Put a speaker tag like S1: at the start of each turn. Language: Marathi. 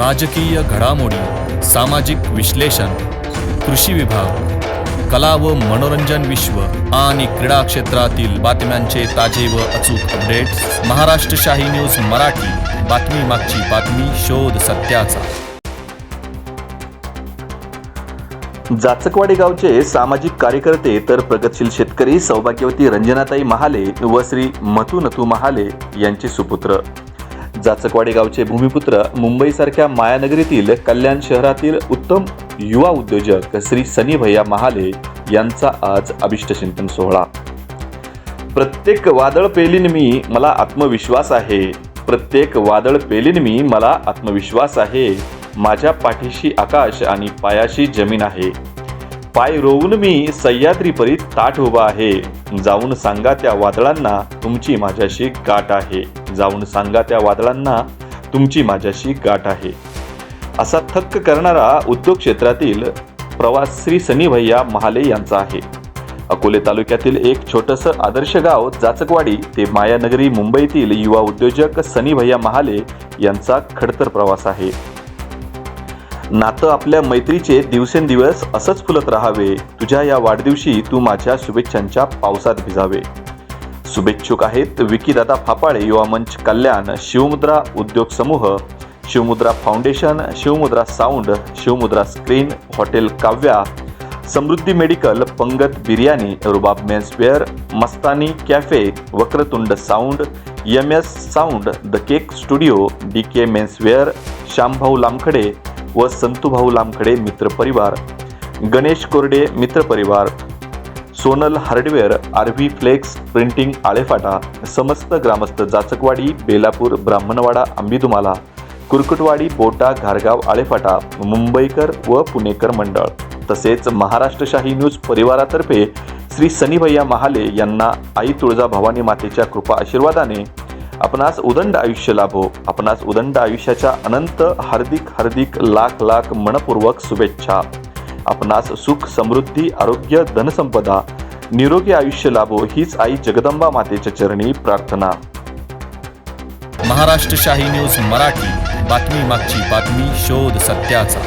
S1: राजकीय घडामोडी सामाजिक विश्लेषण कृषी विभाग कला व मनोरंजन विश्व आणि क्रीडा क्षेत्रातील बातम्यांचे ताजे व अचूक अपडेट्स महाराष्ट्र शाही न्यूज मराठी. बातमी मागची बातमी शोध सत्याचा.
S2: जाचकवाडी गावचे सामाजिक कार्यकर्ते तर प्रगतशील शेतकरी सौभाग्यवती रंजनाताई महाले व श्री मथु नथू महाले यांचे सुपुत्र. जाचकवाडी गावचे भूमिपुत्र मुंबईसारख्या मायानगरीतील कल्याण शहरातील उत्तम युवा उद्योजक श्री सनी भैया महाले यांचा आज अभिष्टचिंतन सोहळा. प्रत्येक वादळ पेलीन मी मला आत्मविश्वास आहे. प्रत्येक वादळ पेलीन मी मला आत्मविश्वास आहे. माझ्या पाठीशी आकाश आणि पायाशी जमीन आहे. पाय रोवून मी सह्याद्रीपरी ताट उभा आहे. जाऊन सांगा त्या वादळांना तुमची माझ्याशी गाठ आहे. जाऊन सांगा त्या वादळांना तुमची माझ्याशी गाठ आहे. असा थक्क करणारा उद्योग क्षेत्रातील प्रवास श्री सनी भैया महाले यांचा आहे. अकोले तालुक्यातील एक छोटंसं आदर्श गाव जाचकवाडी ते मायानगरी मुंबईतील युवा उद्योजक सनी भैया महाले यांचा खडतर प्रवास आहे. नातं आपल्या मैत्रीचे दिवसेंदिवस असंच फुलत राहावे. तुझ्या या वाढदिवशी तू माझ्या शुभेच्छांच्या पावसात भिजावे. शुभेच्छुक आहेत विकीदादा फापाळे युवा मंच कल्याण शिवमुद्रा उद्योग समूह Shivmudra foundation Shivmudra sound Shivmudra screen hotel Kavya Samruddhi medical Pangat biryani Rubab menswear Mastani cafe Vakratund sound M S sound the cake studio D K menswear Shyambhau Lamkhade व संतूभाऊ लामखडे मित्रपरिवार Ganesh Korde मित्रपरिवार Sonal hardware R V flex printing Alephata समस्त ग्रामस्थ जाचकवाडी बेलापूर ब्राह्मणवाडा आंबीदुमाला कुरकुटवाडी बोटा घारगाव आळेफाटा मुंबईकर व पुणेकर मंडळ. तसेच महाराष्ट्रशाही न्यूज परिवारातर्फे श्री सनीभैया महाले यांना आई तुळजा भवानी मातेच्या कृपा आशीर्वादाने आपणास उदंड आयुष्य लाभो. आपणास उदंड आयुष्याच्या अनंत हार्दिक हार्दिक लाख लाख मनपूर्वक शुभेच्छा. आपणास सुख समृद्धी आरोग्य धनसंपदा निरोगी आयुष्य लाभो हीच आई जगदंबा मातेच्या चरणी प्रार्थना.
S1: महाराष्ट्र शाही न्यूज मराठी. बातमी मागची बातमी शोध सत्याचा.